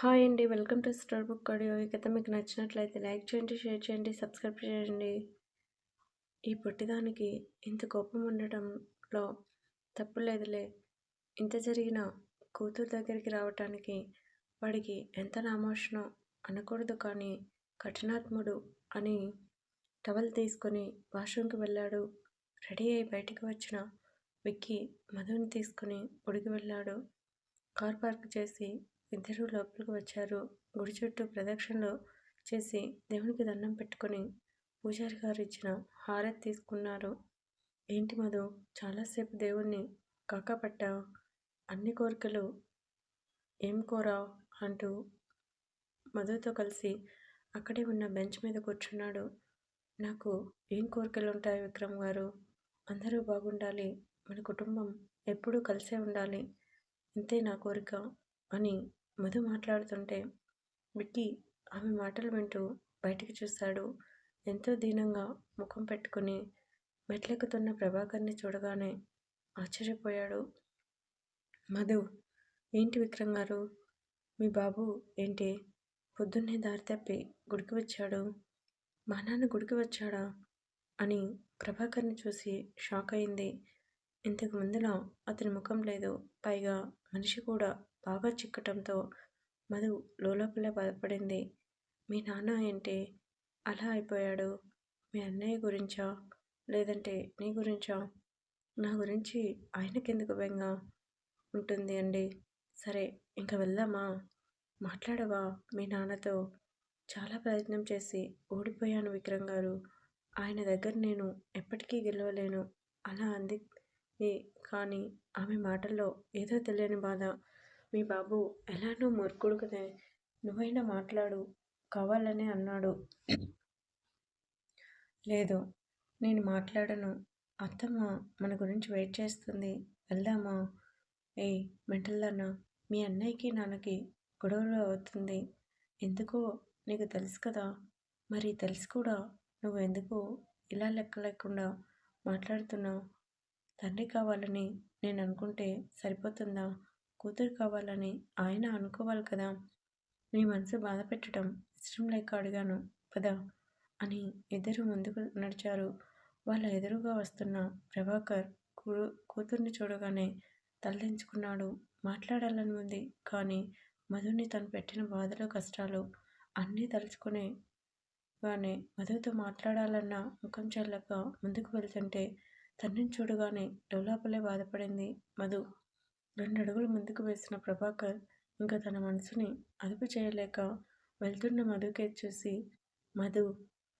Hi అండి welcome to store book audio. ఈ కథ మీకు నచ్చినట్లయితే లైక్ చేయండి షేర్ చేయండి సబ్స్క్రైబ్ చేయండి. ఈ పొట్టిదానికి ఇంత కోపం ఉండటంలో తప్పు లేదులే. ఇంత జరిగిన కూతురు దగ్గరికి రావటానికి వాడికి ఎంత నామోషణం అనకూడదు కానీ కఠినాత్ముడు అని టవల్ తీసుకొని వాష్రూమ్కి వెళ్ళాడు. రెడీ అయి బయటికి వచ్చిన విక్కీ మధుని తీసుకుని ఉడికి వెళ్ళాడు. కార్ పార్క్ చేసి ఇద్దరూ లోపలికి వచ్చారు. గుడి చుట్టూ ప్రదక్షిణలు చేసి దేవునికి దండం పెట్టుకొని పూజారి గారు ఇచ్చిన హారతి తీసుకున్నారు. ఏంటి మధు చాలాసేపు దేవుణ్ణి కాకపట్టా అన్ని కోరికలు ఏం కోరావు? అంటూ మధుతో కలిసి అక్కడే ఉన్న బెంచ్ మీద కూర్చున్నాడు. నాకు ఏం కోరికలు ఉంటాయి విక్రమ్ గారు? అందరూ బాగుండాలి. మన కుటుంబం ఎప్పుడూ కలిసే ఉండాలి. ఇంతే నా కోరిక అని మధు మాట్లాడుతుంటే విక్కీ ఆమె మాటలు వింటూ బయటికి చూశాడు ఎంతో దీనంగా ముఖం పెట్టుకుని మెట్లెక్కుతున్న ప్రభాకర్ని చూడగానే ఆశ్చర్యపోయాడు. మధు ఏంటి విక్రమ్ గారు? మీ బాబు ఏంటి? పొద్దున్నే దారి తప్పి గుడికి వచ్చాడు. మా నాన్న గుడికి వచ్చాడా? అని ప్రభాకర్ని చూసి షాక్ అయింది. ఇంతకు ముందులో అతని ముఖం లేదు. పైగా మనిషి కూడా బాగా చిక్కటంతో మధు లోపల బాధపడింది మీ నాన్న ఏంటి? అలా అయిపోయాడు. మీ అన్నయ్య గురించా? లేదంటే నీ గురించా? నా గురించి ఆయనకెందుకు బెంగ? ఉంటుంది అండి. సరే ఇంకా వెళ్దామా? మాట్లాడవా? మీ నాన్నతో చాలా ప్రయత్నం చేసి ఓడిపోయాను విక్రమ్ గారు. ఆయన దగ్గర నేను ఎప్పటికీ గెలవలేను. అలా అంది. కానీ ఆమె మాటల్లో ఏదో తెలియని బాధ మీ బాబు ఎలానో మూర్ఖుడు కదే. నువ్వైనా మాట్లాడు. కావాలని అన్నాడు. లేదు నేను మాట్లాడను. అత్తమ్మ మన గురించి వెయిట్ చేస్తుంది. వెళ్దామా? ఏ మెంటల్దన్నా. మీ అన్నయ్యకి నాన్నకి గొడవలు అవుతుంది. ఎందుకో నీకు తెలుసు కదా. మరి తెలుసు కూడా. నువ్వు ఎందుకు ఇలా లెక్క లేకుండా మాట్లాడుతున్నావు? తండ్రి కావాలని నేను అనుకుంటే సరిపోతుందా? కూతురు కావాలని ఆయన అనుకోవాలి కదా? నీ మనసు బాధ పెట్టడం ఇష్టం లేక అడిగాను. పదా అని ఇద్దరు ముందుకు నడిచారు. వాళ్ళ ఎదురుగా వస్తున్న ప్రభాకర్ కూతుర్ని చూడగానే తలదించుకున్నాడు. మాట్లాడాలని ఉంది కానీ మధుని తను పెట్టిన బాధలు కష్టాలు అన్నీ తలుచుకునే గానే మధుతో మాట్లాడాలన్న ముఖం చెల్లక ముందుకు వెళ్తుంటే తండ్రిని చూడగానే లోలాపలే బాధపడింది. మధు రెండు అడుగులు ముందుకు వేసిన ప్రభాకర్ ఇంకా తన మనసుని అదుపు చేయలేక వెళ్తున్న మధుకే చూసి మధు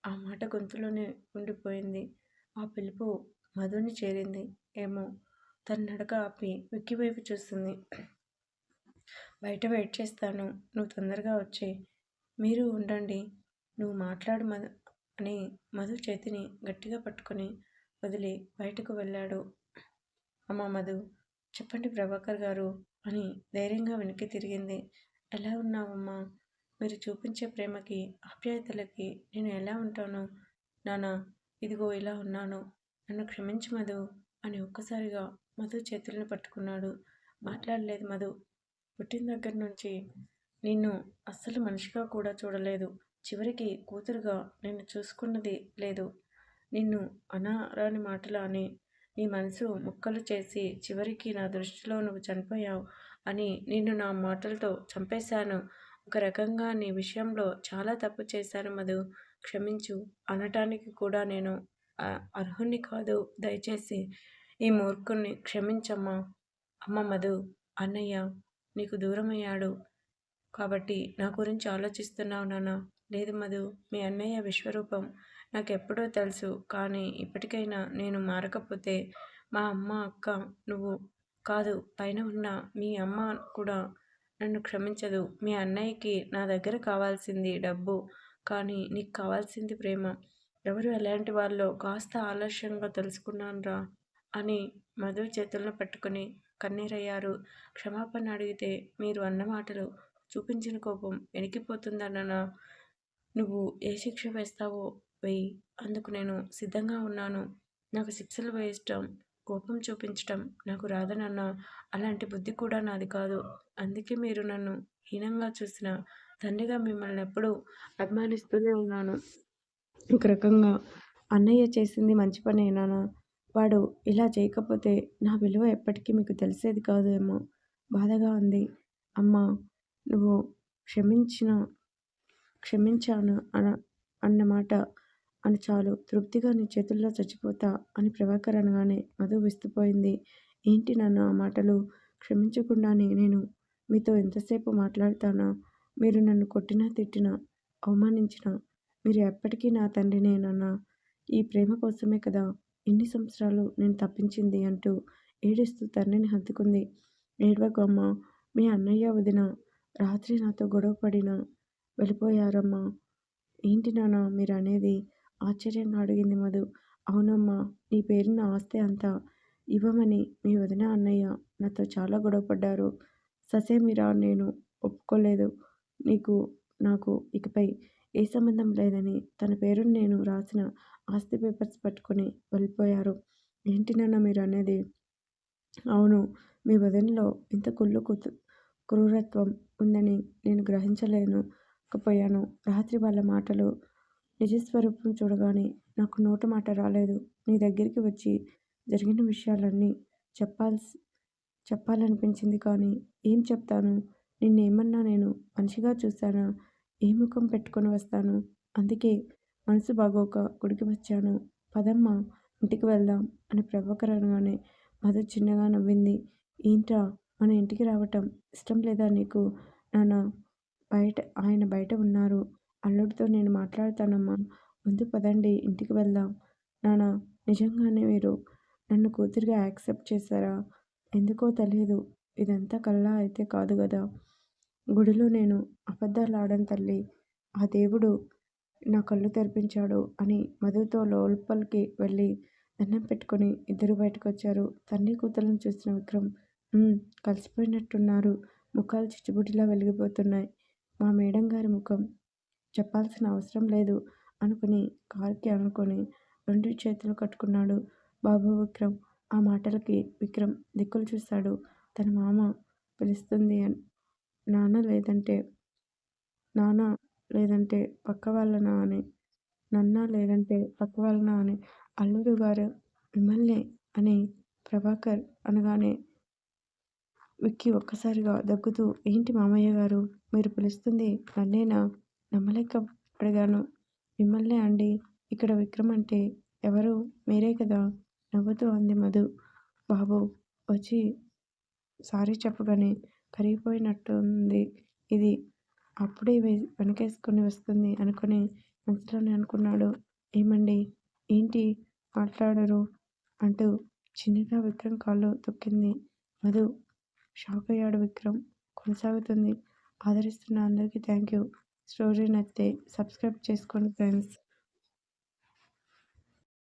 ఆ మాట గొంతులోనే ఉండిపోయింది. ఆ పిలుపు మధుని చేరింది. ఏమో తన నడక ఆపి విక్కివైపు చూస్తుంది. బయట వెయిట్ చేస్తాను. నువ్వు తొందరగా వచ్చే. మీరు ఉండండి. నువ్వు మాట్లాడు మధు అని మధు చేతిని గట్టిగా పట్టుకొని వదిలి బయటకు వెళ్ళాడు. అమ్మ మధు చెప్పండి ప్రభాకర్ గారు అని ధైర్యంగా వెనక్కి తిరిగింది. ఎలా ఉన్నావమ్మా? మీరు చూపించే ప్రేమకి ఆప్యాయతలకి నేను ఎలా ఉంటాను? నానా ఇదిగో ఇలా ఉన్నాను. నన్ను క్షమించు మధు అని ఒక్కసారిగా మధు చేతులను పట్టుకున్నాడు. మాట్లాడలేదు మధు. పుట్టిన దగ్గర నుంచి నిన్ను అస్సలు మనిషిగా కూడా చూడలేదు. చివరికి కూతురుగా నిన్ను చూసుకున్నది లేదు. నిన్ను అనారాని మాటలు అని నీ మనసు ముక్కలు చేసి చివరికి నా దృష్టిలో నువ్వు చనిపోయావు అని నిన్ను నా మాటలతో చంపేశాను. ఒక రకంగా నీ విషయంలో చాలా తప్పు చేశాను మధు. క్షమించు అనటానికి కూడా నేను అర్హుణ్ణి కాదు. దయచేసి ఈ మూర్ఖుణ్ణి క్షమించమ్మా. అమ్మ మధు అన్నయ్య నీకు దూరమయ్యాడు కాబట్టి నా గురించి ఆలోచిస్తున్నావు నాన్న. లేదు మధు మీ అన్నయ్య విశ్వరూపం నాకెప్పుడో తెలుసు. కానీ ఇప్పటికైనా నేను మారకపోతే మా అమ్మ అక్క నువ్వు కాదు. పైన ఉన్న మీ అమ్మ కూడా నన్ను క్షమించదు. మీ అన్నయ్యకి నా దగ్గర కావాల్సింది డబ్బు. కానీ నీకు కావాల్సింది ప్రేమ. ఎవరు ఎలాంటి వాళ్ళో కాస్త ఆలస్యంగా తెలుసుకున్నానురా అని మధు చేతులను పట్టుకుని కన్నీరయ్యారు. క్షమాపణ అడిగితే మీరు అన్న మాటలు చూపించిన కోపం వెనికిపోతుందన్న నువ్వు ఏ శిక్ష వేస్తావో వెయ్యి అందుకు నేను సిద్ధంగా ఉన్నాను. నాకు శిక్షలు వేయటం కోపం చూపించటం నాకు రాదు అలాంటి బుద్ధి కూడా నాది కాదు. అందుకే మీరు నన్ను హీనంగా చూసిన తండ్రిగా మిమ్మల్ని ఎప్పుడూ అభిమానిస్తూనే ఉన్నాను. ఒక రకంగా అన్నయ్య చేసింది మంచి పని నాన్న. వాడు ఇలా చేయకపోతే నా విలువ ఎప్పటికీ మీకు తెలిసేది కాదు ఏమో. బాధగా ఉంది. అమ్మ నువ్వు క్షమించిన క్షమించాను అన అన్నమాట. అని చాలు. తృప్తిగా నీ చేతుల్లో చచ్చిపోతా అని ప్రభాకర్ అనగానే మధు విస్తుపోయింది. ఏంటి నన్ను ఆ మాటలు? క్షమించకుండానే నేను మీతో ఎంతసేపు మాట్లాడతానా? మీరు నన్ను కొట్టినా తిట్టినా అవమానించినా మీరు ఎప్పటికీ నా తండ్రినే నాన్న. ఈ ప్రేమ కోసమే కదా ఇన్ని సంవత్సరాలు నేను తప్పించింది అంటూ ఏడుస్తూ తండ్రిని హత్తుకుంది. ఏడవకు అమ్మా మీ అన్నయ్య వదిన రాత్రి నాతో గొడవ పడిన వెళ్ళిపోయారమ్మా. ఏంటి నాన్న మీరు అనేది ఆశ్చర్యంగా అడిగింది మధు. అవునమ్మా నీ పేరున్న ఆస్తి అంతా. ఇవ్వమని మీ వదిన అన్నయ్య నాతో చాలా గొడవపడ్డారు ససేమిరా నేను ఒప్పుకోలేదు. నీకు నాకు ఇకపై ఏ సంబంధం లేదని తన పేరును నేను రాసిన ఆస్తి పేపర్స్ పట్టుకొని వెళ్ళిపోయారు. ఏంటి నాన్న మీరు అనేది? అవును మీ వదినలో ఇంత కుళ్ళు క్రూరత్వం ఉందని నేను గ్రహించలేను. పోయాను. రాత్రి వాళ్ళ మాటలు నిజస్వరూపం చూడగానే నాకు నోట మాట రాలేదు. నీ దగ్గరికి వచ్చి జరిగిన విషయాలన్నీ చెప్పాల్సి చెప్పాలనిపించింది కానీ ఏం చెప్తాను? నిన్నేమన్నా నేను మనిషిగా చూశానా? ఏ ముఖం పెట్టుకొని వస్తాను? అందుకే మనసు బాగోక గుడికి వచ్చాను. పదమ్మ ఇంటికి వెళ్దాం అని ప్రభాకర్ అనగానే మధు చిన్నగా నవ్వింది. ఏంట్రా? మన ఇంటికి రావటం ఇష్టం లేదా నీకు? నాన్న బయట ఆయన బయట ఉన్నారు. అల్లుడితో నేను మాట్లాడతానమ్మా. ముందు పదండి ఇంటికి వెళ్దాం. నాన్న నిజంగానే మీరు నన్ను కూతురిగా యాక్సెప్ట్ చేశారా? ఎందుకో తెలియదు. ఇదంతా కల్లా అయితే కాదు కదా గుడిలో నేను అబద్ధాలు ఆడని తల్లి. ఆ దేవుడు నా కళ్ళు తెరిపించాడు అని మధుతో లోపలికి వెళ్ళి దండం పెట్టుకొని ఇద్దరు బయటకు వచ్చారు తన్ని కూతురులను చూసిన విక్రమ్ కలిసిపోయినట్టున్నారు. ముఖాలు చిచ్చుబుడిలా వెలిగిపోతున్నాయి. మా మేడం గారి ముఖం చెప్పాల్సిన అవసరం లేదు అనుకుని కారుకి అనుకొని రెండు చేతులు కట్టుకున్నాడు బాబు విక్రమ్. ఆ మాటలకి విక్రమ్ దిక్కులు చూశాడు. తన మామ పిలుస్తుంది నాన్న లేదంటే నాన్న లేదంటే పక్క వాళ్ళనా అని నన్న లేదంటే పక్క వాళ్ళనా అని అల్లుడు గారు మిమ్మల్ని అని ప్రభాకర్ అనగానే విక్కి ఒక్కసారిగా దగ్గుతూ ఏంటి మామయ్య గారు మీరు పిలుస్తుంది నన్నేనా? నమ్మలేక అడిగాను మిమ్మల్నే అండి. ఇక్కడ విక్రమ్ అంటే ఎవరు? మీరే కదా నవ్వుతూ అంది మధు. బాబు వచ్చి సారీ చెప్పగానే కరిగిపోయినట్టుంది ఇది. అప్పుడే వెనకేసుకొని వస్తుంది అనుకుని మనసులోనే అనుకున్నాడు. ఏమండి? ఏంటి? మాట్లాడరు అంటూ చిన్నగా విక్రమ్ కాళ్ళు తొక్కింది. మధు షాక్ అయ్యాడు విక్రమ్. కొనసాగుతుంది. ఆదరిస్తున్న అందరికీ థ్యాంక్ స్టోరీని స్టోరీ నచ్చితే సబ్స్క్రైబ్ చేసుకోండి ఫ్రెండ్స్.